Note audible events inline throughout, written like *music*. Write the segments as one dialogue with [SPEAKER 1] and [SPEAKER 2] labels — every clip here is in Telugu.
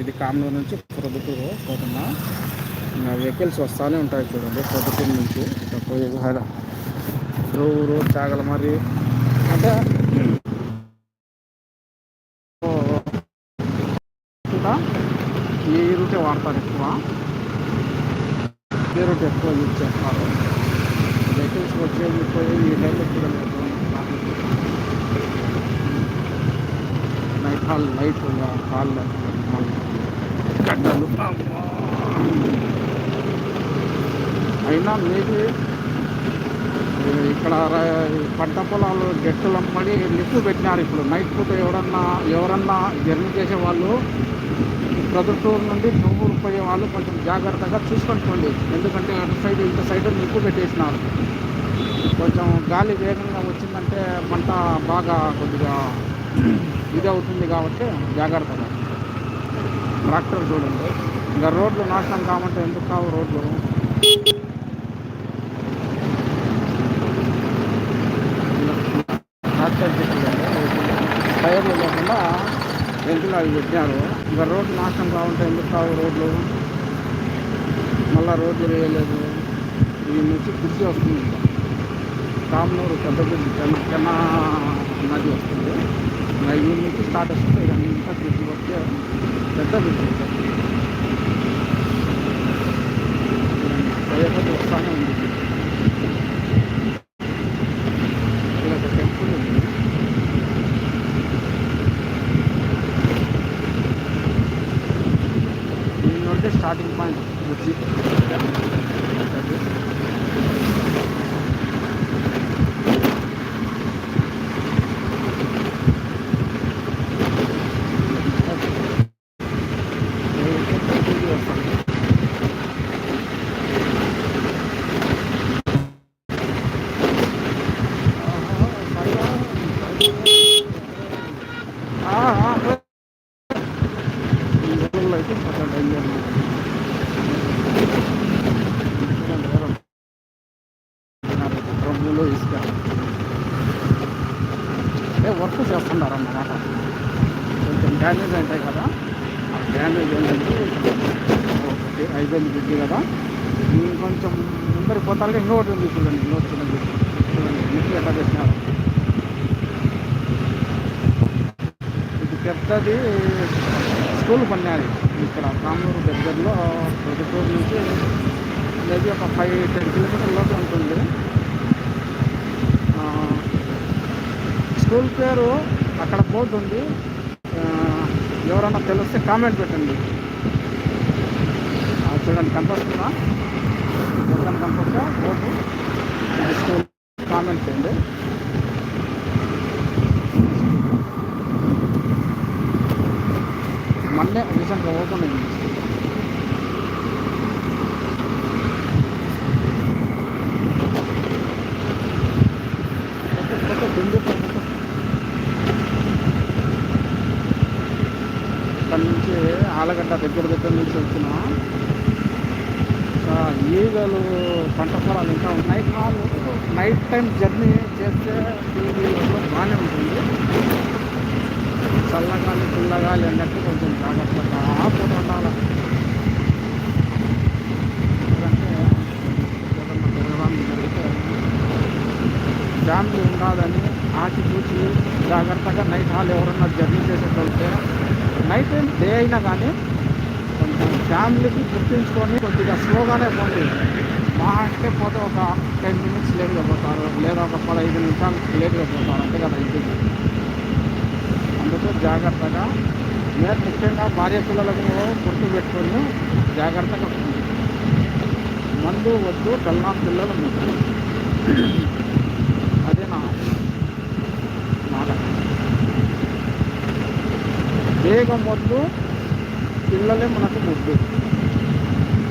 [SPEAKER 1] ఇది కామనూరు నుంచి ప్రొద్దుటూరు పోతున్నా. వెహికల్స్ వస్తూనే ఉంటాయి చూడండి ప్రొద్దుటూరు నుంచి. ఇట్లా చాగల మరి. అంటే కూడా ఈ రూటే వాడతారు ఎక్కువ. ఈ రూట్ ఎక్కువ యూజ్ చేస్తారు. వెహికల్స్ వచ్చేది పోయి ఈ టైంలో చూడలేదు నైట్ హాల్ లైట్ హాల్ గడ్డలు అయినా మీకు ఇక్కడ పంట పొలాలు గెట్టులు అమ్మడి లిఫ్ట్ పెట్టినారు ఇప్పుడు. నైట్ పూట ఎవరన్నా ఎవరన్నా జర్నీ చేసే వాళ్ళు ప్రొద్దుటూరు నుండి నువ్వురు పోయే వాళ్ళు కొంచెం జాగ్రత్తగా చూసుకొని ఎందుకంటే అటు సైడ్ ఇటు సైడ్ నిప్పు పెట్టేసినారు. కొంచెం గాలి వేగంగా వచ్చిందంటే పంట బాగా కొద్దిగా *clears throat* ఇది అవుతుంది కాబట్టి జాగ్రత్తగా. ట్రాక్టర్ చూడండి. ఇంకా రోడ్లు నాశనం కామంటే ఎందుకు కావు రోడ్లు? ట్రాక్టర్ టైర్లు లేకుండా వెంటనే అవి పెట్టినారు. ఇంకా రోడ్లు నాశనం కావంటే ఎందుకు కావు రోడ్లు? మళ్ళీ రోడ్లు వేయలేదు. ఈ నుంచి కృషి వస్తుంది ఇంకా. కామనూరు పెద్ద చెన్న నది వస్తుంది. నది ఈ నుంచి స్టార్ట్ వస్తుంది. ఇదంతా కుర్చీ వస్తే పెద్ద బ్రిడ్జ్ వస్తుంది పోయేపతి వస్తానే ఉంది ఇక్కడ ఒక టెంపుల్ ఉంది దీని నుండి స్టార్టింగ్ పాయింట్ వచ్చి అయితే పక్కన డేంజర్ డ్రమ్ములు ఇసుక. అంటే వర్క్ చేస్తున్నారు అన్నమాట కొంచెం డ్యామేజ్ ఉంటాయి కదా ఆ డ్యామేజ్ ఏంటంటే ఒకటి అయిపోయింది బిడ్డి కదా ఇంకొంచెం ముందరికి పోతారుగా ఇంకోటి ఉంది చూడండి ఇంకొకటి చూడండి చూడండి మిట్టి ఎట్లా చేసినారు ఇది పెద్దది స్కూల్ పన్నాది ఇక్కడ కామూరు దగ్గరలో ప్రొద్దుటూరు నుంచి మేబీ ఒక ఫైవ్ టెన్ కిలోమీటర్ లోపు ఉంటుంది ఆ, స్కూల్ పేరు అక్కడ బోర్డు ఉంది. ఎవరన్నా తెలిస్తే కామెంట్ పెట్టండి. ఆ, చూడండి కనిపిస్తుందా? ఎవరైనా కనిపిస్తా బోర్డు. స్కూల్ కామెంట్ చేయండి. మళ్ళీ రీసెంట్గా ఓపెన్ అయింది ఫోటో, ఫోటో, దిండు ఫోటో. ఇక్కడ నుంచి ఆలగడ్డ దగ్గర దగ్గర నుంచి వచ్చిన ఈగలు పంట పొలాలు ఇంకా ఉన్నాయి. కాదు నైట్ టైం జర్నీ చేస్తే టీవీలో బాగానే ఉంటుంది. చల్లగాలి పిల్లగాలి అన్నట్టు కొంచెం జాగ్రత్తగా ఆపుతూ ఉండాలి ఎందుకంటే జరిగితే ఫ్యామిలీ ఉండాలని ఆచి చూసి జాగ్రత్తగా నైట్ హాల్ ఎవరన్నా జర్నీ నైట్ టైం డే అయినా కానీ కొంచెం ఫ్యామిలీకి గుర్తించుకొని కొద్దిగా స్లోగానే పోండి మా అంటే పోతే ఒక టెన్ మినిట్స్ లేట్గా పోతారు లేదా ఒక పదహైదు నిమిషాలు లేట్గా పోతారు అంతే కదా ఇంటికి. అందుకు జాగ్రత్తగా నేను ముఖ్యంగా భార్య పిల్లలకు గుర్తు పెట్టుకొని జాగ్రత్తగా మందు వద్దు కల్నా పిల్లలు ముఖ్యం అదే నా మాట వేగం వద్దు పిల్లలే మనకు ముద్దు.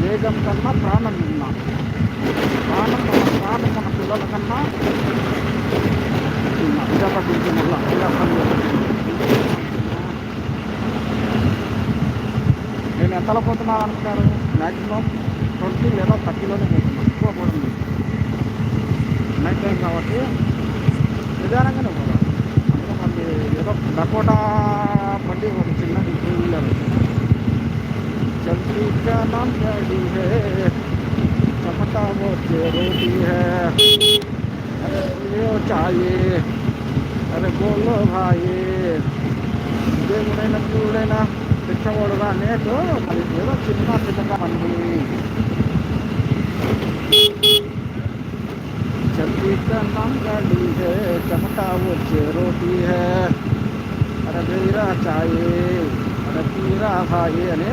[SPEAKER 1] వేగం కన్నా ప్రాణం విన్నా ప్రాణం మన ప్రాణం మన పిల్లల కన్నా ఇదొకటి మళ్ళా. నేను ఎంతలో పోతున్నాను అనుకుంటారు? మ్యాక్సిమం ట్వంటీ లేదా థర్టీలోనే పోతున్నాను ఎక్కువ పోతుంది నైట్ టైం కాబట్టి నిదానంగానే పోతాను అంటే మళ్ళీ ఏదో డకోటా బండి ఒక చిన్నది టూ వీలర్ क्या नाम गाड़ी है चमटा वो रोटी है अरे ये चाहिए अरे बोलो भाई దేవుడైనా దేవుడైనా పిచ్చవాడుగా నేటు మరి ఏదో చిన్న చిన్నగా మంది चलती का नाम गाड़ी है चमटा वो रोटी है ఛాయే రతీరా హాయే అని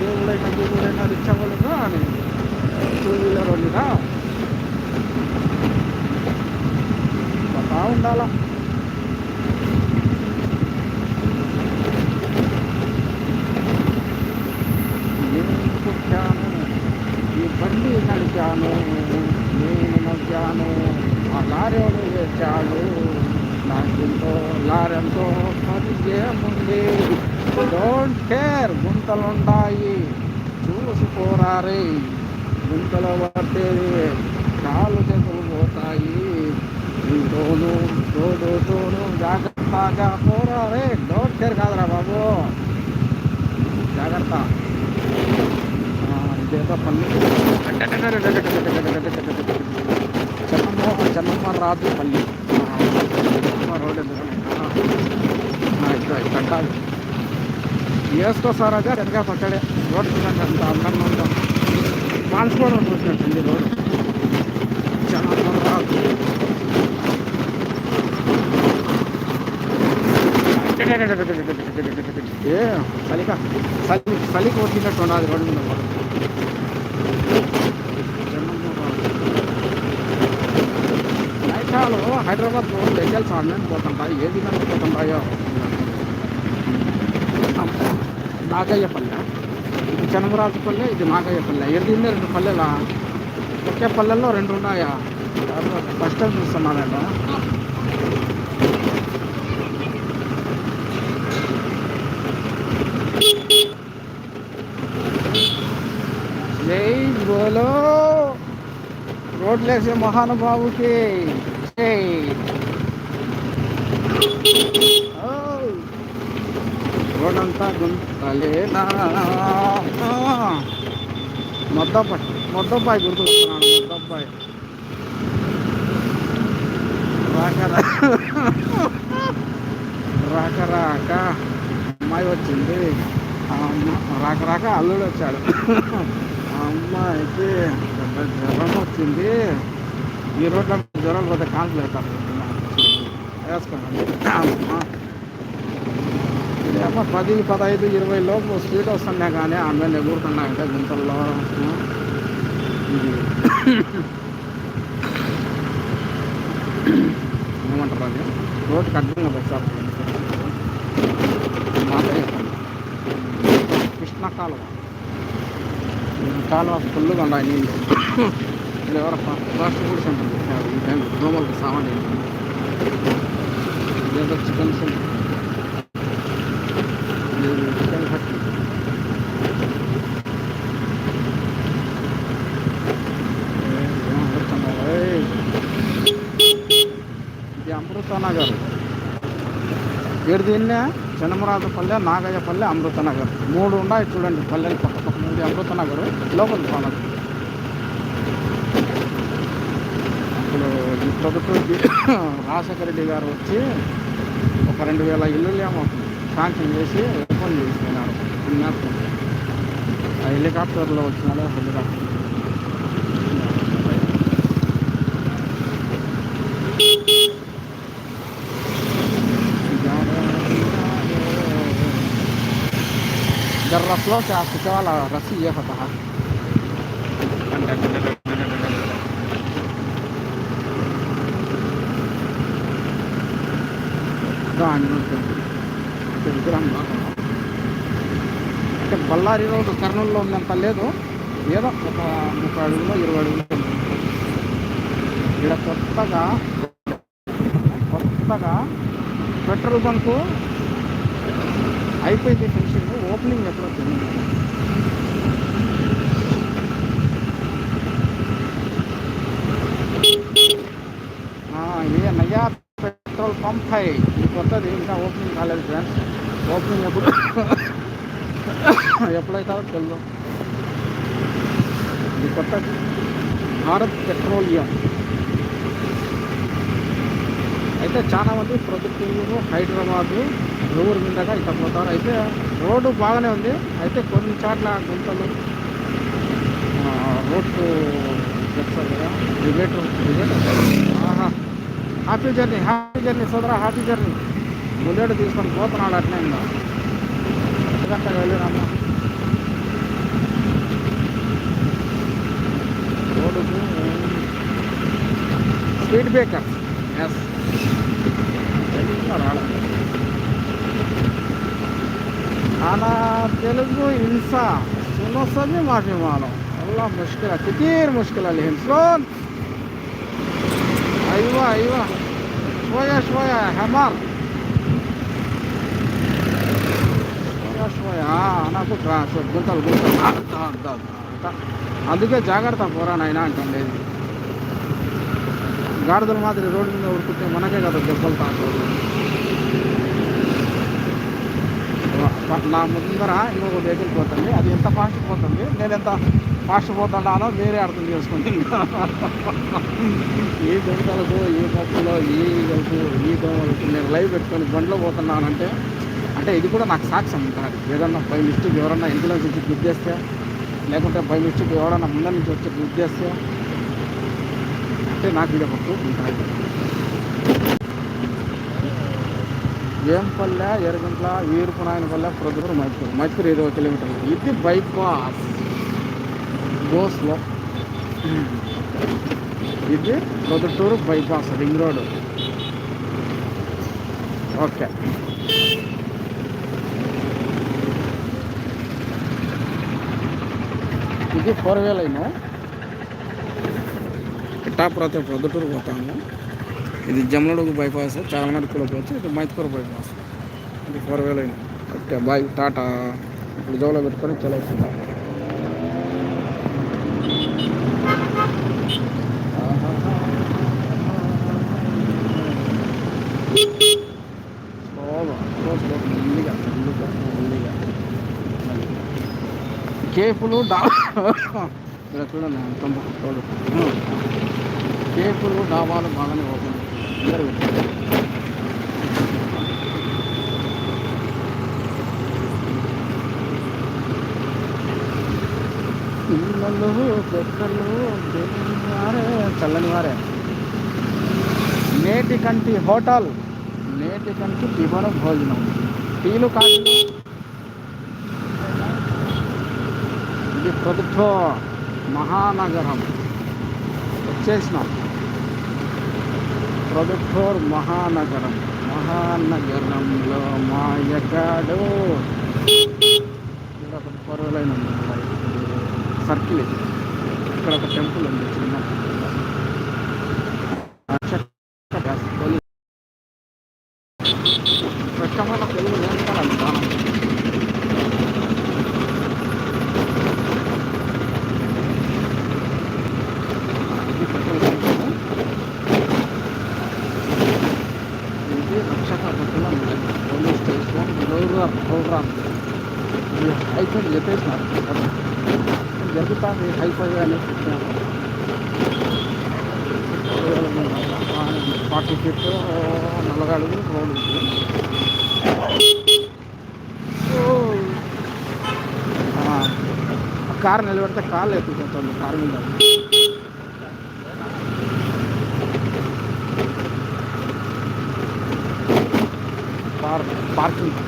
[SPEAKER 1] దేవుడైనా దేవుడైనా రిచ్చగలుగా అని టూ వీలర్ వండినా. బతా ఉండాలా ఈ బండి నడిచాను నేను నవ్వాను ఆ లారీ చేశాను నాకెంతో ఏముంది డోంట్ కేర్ గుంతలుంటాయి. చూసిపోరారే గుంతలు పట్టేది కాలు చేతులు పోతాయి తోను తోడు జాగ్రత్తగా పోరారే. డోంట్ కేర్ కాదురా బాబు. జాగ్రత్త. ఇదేదో పల్లి చెన్నమ్మ చెన్నమ్మ రాదు పల్లి చెన్నమ్మ రోడ్ ఎందుకంటే ఇక్కడ ఇక్కడ వేసుకో సార్ అదే వెనక పక్కడే రోడ్ చూడండి అంత అందంగా ఉందాం మాల్చుకోవడం చూసినట్టుంది రోడ్ చెన్నమ్మ రాజు ఏ చలిక చలి చలికి వచ్చినట్టు ఉన్నది రోడ్డు మీద కూడా. నైటాలు హైదరాబాద్ దగ్గర సామెన్ పోతుంటాయి? ఏ విధంగా పోతుంటాయో? నాగయ్య పల్లె. ఇది చనమరాజు పల్లె ఇది నాగయ్య పల్లె. ఏది రెండు పల్లెలా? ఒకే పల్లెల్లో రెండు ఉన్నాయా? ఫస్ట్ టైం చూస్తున్నానండి జై బోలో. రోడ్లేసే మహానుభావుకి. రోడంతా గుంతలేనా మొద్దబ్బాయి మొద్దబ్బాయి గుర్తుకొస్తున్నాడు మొద్దబ్బాయి రాక రాక రాక అమ్మాయి వచ్చింది ఆ అమ్మ రాక రాక అల్లుడు వచ్చాడు. *coughs* ఆ అమ్మాయికి పెద్ద జ్వరం వచ్చింది. ఈ రోడ్ల మీద జ్వరం పోతే కాన్పులు అవుతారు. వేసుకోండి. పది పదహైదు ఇరవై లోపు స్పీడ్ వస్తున్నా కానీ ఆమె ఎగురుతున్నాయంటే గుంతల్లో ఏమంటారు అది? రోడ్డు కఠినంగా పెట్టారు కృష్ణ కాలువ. కాలువ ఫుల్గా ఉన్నాయి నీళ్ళు. ఇది ఎవరో ఫాస్ట్ ఫుడ్ సెంటర్ ఈ టైం దోమలకు సామాన్ లేదా చికెన్ చికెన్ ఫ్యాక్టరీ ఇది అమృతనగర్. ఏడు దీన్నే? చిన్నమరాజపల్లె నాగయ్యపల్లె అమృతనగర్. మూడు ఉన్నాయి చూడండి పల్లెలు పక్క పక్క మూడు అమృతనగర్ లోపల పాలన. అసలు ప్రభుత్వం *coughs* రాజశేఖర రెడ్డి గారు వచ్చి ఒక రెండు వేల ఇల్లులు ఏమవుతుంది శాంక్షన్ చేసి ఓపెన్ చేసుకున్నారు ఆ హెలికాప్టర్లో వచ్చిన హెలికాప్టర్. जरा రస్లో से आपको क्या దాని విగ్రహం అంటే బళ్ళారి రోడ్డు కర్నూలులో ఉన్నంత లేదు ఏదో ఒక ముప్పై అడుగులో ఇరవై అడుగులో ఉంది. ఇక్కడ కొత్తగా కొత్తగా పెట్రోల్ బంకు అయిపోయింది ఫినిషింగ్ ఓపెనింగ్ ఎప్పుడు వచ్చింది हाँ, ये नया पेट्रोल पंप है ఇది కొత్తది ఇంకా ఓపెనింగ్ కాలేదు ఫ్రెండ్స్ ఓపెనింగ్ ఎప్పుడు *coughs* ఎప్పుడైతుందో తెలియదు ఇది కొత్త భారత్ పెట్రోలియం. అయితే చాలా మంది ప్రొద్దుటూరు హైదరాబాదు ఊరు మీదగా ఇక్కడ పోతారు. అయితే రోడ్డు బాగానే ఉంది. అయితే కొన్ని చోట్ల గుంతలు రోడ్డు చెప్తారు కదా. డిబేట్ ఆహా. హ్యాపీ జర్నీ హ్యాపీ జర్నీ సోదరా హ్యాపీ జర్నీ. బుల్లెట్ తీసుకొని పోతున్నాడు అట్లే ఇంకా. వెళ్ళినమ్మా రోడ్డుకు స్పీడ్ బ్రేకర్. ఎస్ అలా తెలుగు హింస సునసమే మాఫీ మాలం అలా ముష్కల కితీర్ ముష్కల హింసలో ايوه ايوه شويه شويه يا حمار شويه شويه اه انا كنت గుంతలు అందుకే జాగ్రత్త పోరా నాయన అంటాం గాడిదల మాదిరి రోడ్డు మీద ఉడుకుంటే మనకే కదా దెబ్బలు తాకూడదు నా ముందర ఇంకొక వెహికల్ పోతుంది అది ఎంత ఫాస్ట్ పోతుంది నేను ఎంత ఫాస్ట్ పోతున్నానో వేరే అర్థం చేసుకుంది ఏ దొంగలకు ఏ పప్పులో ఏ ఈగలకు ఈ దోమలకు నేను లైవ్ పెట్టుకొని బండ్లో పోతున్నానంటే అంటే ఇది కూడా నాకు సాక్ష్యం ఉంటుంది ఏదన్నా బై మిస్టేక్ ఎవరన్నా ఇంట్లో నుంచి గుద్దేస్తే లేకుంటే బై మిస్టేక్ ఎవరన్నా ముందర నుంచి వచ్చి గుద్దేస్తే అంటే నాకు ఇది ఒక ప్రూఫ్ ఉంటుంది. పల్లె ఎరగంట్ల వీరుపునాయనపల్లె ప్రొద్దుటూరు మైపూర్ మైపూర్ ఇరవై కిలోమీటర్లు. ఇది బైపాస్. గోస్లో ఇది Proddatur bypass ring road okay ఇది ఫోర్ వే లైన్ ఇట్టాపురతే ప్రొద్దుటూరు పోతాము. ఇది జమలడుగు బైపాస్ చాలా మంది కూడా పోవచ్చు ఇది మైత్పూర్ బైపాస్ ఇది four way line okay bye tata. ఇప్పుడు జోలో పెట్టుకొని చలవుతుంది కేపులు డా ఇక్కడ చూడండి ఎంత బాగుంది. కేపులు డాబాలు బాగానే ఓపెన్ అందరూ పిల్లలు పెద్దలు వారే చల్లని వారే నేటి కంటి హోటల్ నేటి కంటి టిఫన్ భోజనం. టీలు కాఫీలు ఇది ప్రభుత్వ మహానగరం. వచ్చేసినాం. ప్రభుత్వర్ మహానగరం. మహానగరంలో మా ఇక్కడ పరువులైన సర్కిల్ ఇది ఇక్కడ ఒక టెంపుల్ ఉంది చిన్న పోలీస్ స్వచ్ఛమైన తెలుగు నేర్చుకోవాలి ఇది రక్షక పోలీస్ స్టేషన్ రూరల్ ప్రోగ్రామ్ ఇది చెప్పేసినారు కదా. జరుగుతుంది. హైఫై అని చెప్పినారు ఫార్టీ ఫీట్ నలభై అడుగులు రోడ్ కారు నిలబెడితే కాళ్ళు ఎత్తుకుంటుంది కారు మీద. పార్కింగ్.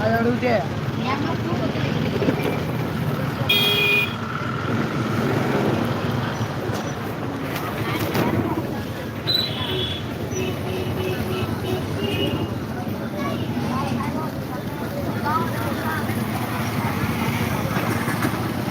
[SPEAKER 2] అది అడిగితే